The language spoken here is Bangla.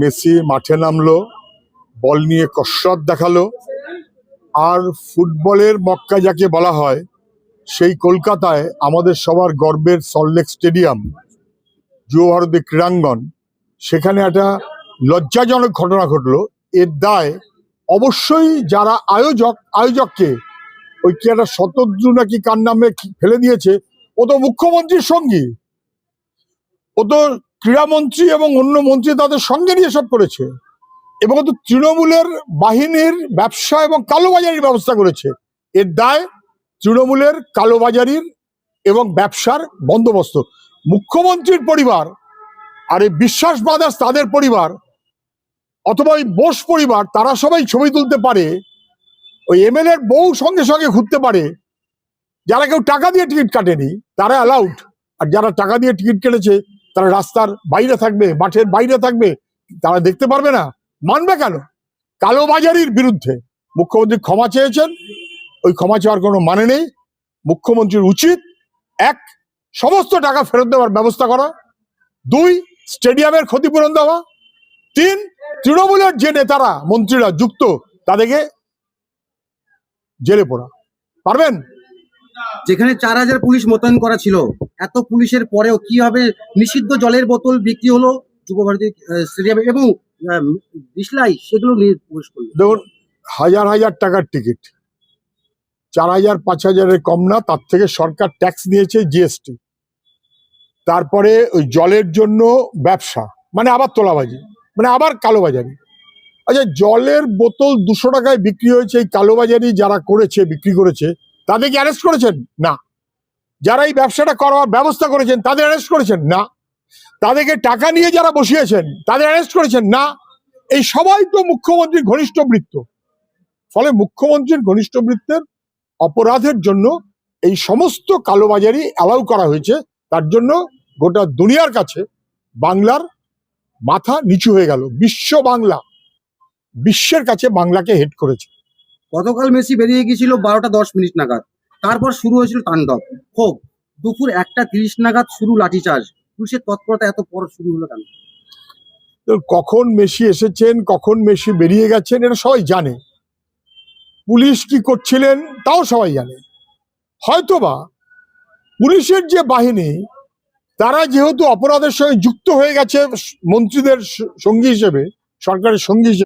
মেসি মাঠে নামলো, বল নিয়ে কসরত দেখাল, আর ফুটবলের মক্কা যাকে বলা হয়, সেই কলকাতায় আমাদের সবার গর্বের সল্টলেক স্টেডিয়াম যুব ভারতী ক্রীড়াঙ্গন, সেখানে একটা লজ্জাজনক ঘটনা ঘটলো। এর দায় অবশ্যই যারা আয়োজক, আয়োজককে, ওই কি একটা শতদ্রু নাকি কার নামে ফেলে দিয়েছে, ও তো মুখ্যমন্ত্রীর সঙ্গী। ও তো ক্রীড়ামন্ত্রী এবং অন্য মন্ত্রী তাদের সঙ্গে নিয়ে সব করেছে। এবং তো তৃণমূলের বাহিনীর ব্যবসা এবং কালোবাজারির ব্যবস্থা করেছে। এর দায় তৃণমূলের কালোবাজারির এবং ব্যবসার বন্দোবস্ত। মুখ্যমন্ত্রীর পরিবার আর এই বিশ্বাস ব্রাদার্স তাদের পরিবার অথবা ওই বোস পরিবার, তারা সবাই ছবি তুলতে পারে, ওই এমএলএর বউ সঙ্গে সঙ্গে ঘুরতে পারে। যারা কেউ টাকা দিয়ে টিকিট কাটেনি, তারা অ্যালাউড আর যারা টাকা দিয়ে টিকিট কেটেছে তারা রাস্তার বাইরে থাকবে, মাঠের বাইরে থাকবে, তারা দেখতে পারবে না। মানবে কেন? কালোবাজারির বিরুদ্ধে। মুখ্যমন্ত্রী ক্ষমা চেয়েছেন, ওই ক্ষমা চাওয়ার কোনো মানে নেই। মুখ্যমন্ত্রীর উচিত, এক, সমস্ত টাকা ফেরত দেওয়ার ব্যবস্থা করা। দুই, স্টেডিয়ামের ক্ষতিপূরণ দেওয়া। তিন, তৃণমূলের যে নেতারা, মন্ত্রীরা যুক্ত, তাদেরকে জেলে পড়া। পারবেন? যেখানে চার হাজার পুলিশ মোতায়েন করা ছিল এত পুলিশের পরেও কীভাবে নিষিদ্ধ জলের বোতল বিক্রি হলো যুব ভারতী স্টেডিয়ামে এবং আহ, দিশলাই সেগুলো প্রবেশ করল। দেখুন হাজার হাজার টাকার টিকিট। চার হাজার পাঁচ হাজারের কম না তার থেকে সরকার ট্যাক্স নিয়েছে জিএসটি তারপরে ওই জলের জন্য ব্যবসা মানে আবার তোলাবাজি মানে আবার কালোবাজারি। আচ্ছা জলের বোতল দুশো টাকায় বিক্রি হয়েছে এই কালোবাজারি যারা করেছে বিক্রি করেছে তাদেরকে অ্যারেস্ট করেছেন? না। যারা এই ব্যবসাটা করার ব্যবস্থা করেছেন, তাদের অ্যারেস্ট করেছেন? না। তাদেরকে টাকা নিয়ে যারা বসিয়েছেন, তাদের অ্যারেস্ট করেছেন? না। এই সবাই তো মুখ্যমন্ত্রীর ঘনিষ্ঠ বৃত্ত। ফলে মুখ্যমন্ত্রীর ঘনিষ্ঠ বৃত্তের অপরাধের জন্য এই সমস্ত কালোবাজারি অ্যালাউ করা হয়েছে। তার জন্য গোটা দুনিয়ার কাছে বাংলার মাথা নিচু হয়ে গেল। বিশ্ব বাংলা, বিশ্বের কাছে বাংলাকে হেড করেছে। গতকাল মেসি বেরিয়ে গিয়েছিল বারোটা দশ মিনিট নাগাদ। তারপর শুরু হয়েছিল তাণ্ডব। ক্ষোভ দুপুর একটা তিরিশ নাগাদ শুরু লাঠিচার্জ পুলিশের তৎপরতা এত পর শুরু হলো কেন? কখন মেসি এসেছেন, কখন মেসি বেরিয়ে গেছেন, এটা সবাই জানে। পুলিশ কি করছিলেন, তাও সবাই জানে। হয়তোবা পুলিশের যে বাহিনী, তারা যেহেতু অপরাধের সঙ্গে যুক্ত হয়ে গেছে, মন্ত্রীদের সঙ্গী হিসেবে, সরকারের সঙ্গী হিসেবে